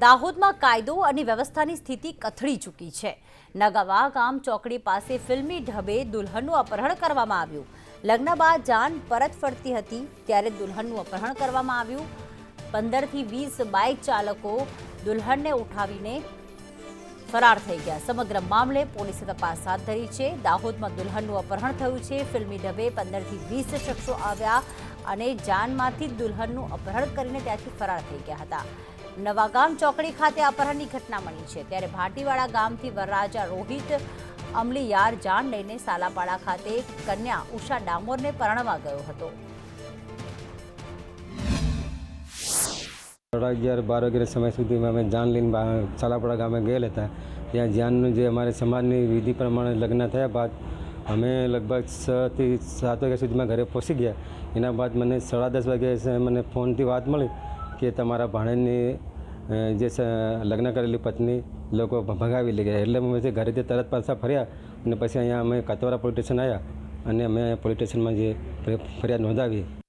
દાહોદમાં કાયદો અને વ્યવસ્થાની સ્થિતિ કથળી ચૂકી છે. નગાવા ગામ ચોકડી પાસે ફિલ્મી ઢબે દુલ્હનનું અપહરણ કરવામાં આવ્યું. લગ્ન બાદ જાન પરત ફરતી હતી, ત્યારે દુલ્હનનું અપહરણ કરવામાં આવ્યું. પંદરથી વીસ બાઇક ચાલકો દુલ્હનને ઉઠાવીને ફરાર થઈ ગયા. સમગ્ર મામલે પોલીસે તપાસ હાથ ધરી છે. દાહોદમાં દુલ્હનનું અપહરણ થયું છે. ફિલ્મી ઢબે પંદરથી વીસ શખ્સો આવ્યા અને જાનમાંથી દુલ્હનનું અપહરણ કરીને ત્યાંથી ફરાર થઈ ગયા હતા. નવાગામ ચોકડી ખાતે અપહરણની ઘટના બની છે. ત્યારે ભાટીવાડા ગામથી વરરાજા રોહિત અમલીયાર જાન લઈને સાલાપાડા ખાતે કન્યા ઉષા ડામોરને પરણવા ગયો હતો. અઢાર અગિયાર બાર વાગ્યાના સમય સુધીમાં અમે જાન લઈને સાલાપડા ગામે ગયેલા હતા. ત્યાં જાનનું જે અમારે સમાજની વિધિ પ્રમાણે લગ્ન થયા બાદ અમે લગભગ છથી સાત વાગ્યા સુધીમાં ઘરે પહોંચી ગયા. એના બાદ મને સાડા દસ વાગ્યા મને ફોનથી વાત મળી. કે તમારા ભાણેજની જે લગ્ન કરેલી પત્ની લોકો ભગાવી લઈ ગયા. એટલે અમે જે ઘરેથી તરત પાછા ફર્યા અને પછી અહીંયા અમે કતવારા પોલીસ સ્ટેશન આવ્યા અને અમે પોલીસ સ્ટેશનમાં જે ફરિ- ફરિયાદ નોંધાવી.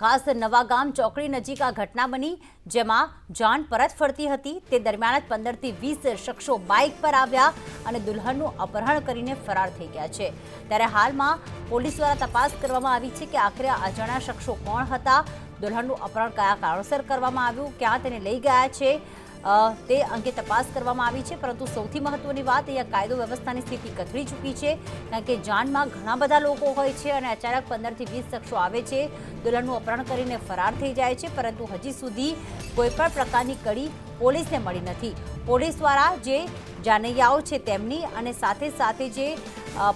ખાસ નવાગામ ચોકડી નજીક આ ઘટના બની, જેમાં જાન પરત ફરતી હતી. તે દરમિયાન જ પંદરથી વીસ શખ્સો બાઇક પર આવ્યા અને દુલ્હનનું અપહરણ કરીને ફરાર થઈ ગયા છે. ત્યારે હાલમાં પોલીસ દ્વારા તપાસ કરવામાં આવી છે કે આખરે અજાણ્યા શખ્સો કોણ હતા? દુલ્હનનું અપહરણ કયા કારણોસર કરવામાં આવ્યું? ક્યાં તેને લઈ ગયા છે? તે અંગે તપાસ કરવામાં આવી છે, પરંતુ સૌથી મહત્વની વાત અહીંયા કાયદો વ્યવસ્થાની સ્થિતિ કથળી ચૂકી છે, કારણ કે જાનમાં ઘણા બધા લોકો હોય છે અને અચાનક પંદરથી વીસ શખ્સો આવે છે, દુલ્હનનું અપહરણ કરીને ફરાર થઈ જાય છે, પરંતુ હજી સુધી કોઈપણ પ્રકારની કડી પોલીસને મળી નથી. પોલીસ દ્વારા જે જાનૈયાઓ છે તેમની અને સાથે સાથે જે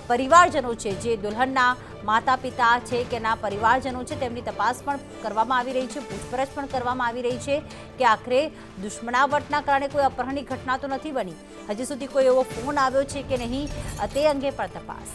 પરિવારજનો છે, જે દુલ્હનના માતા પિતા છે કે ના પરિવારજનો છે, તેમની તપાસ પણ કરવામાં આવી રહી છે, પૂછપરછ પણ કરવામાં આવી રહી છે કે આખરે દુશ્મનાવટના કારણે કોઈ અપહરણની ઘટના તો નથી બની. હજી સુધી કોઈ એવો ફોન આવ્યો છે કે નહીં તે અંગે પણ તપાસ.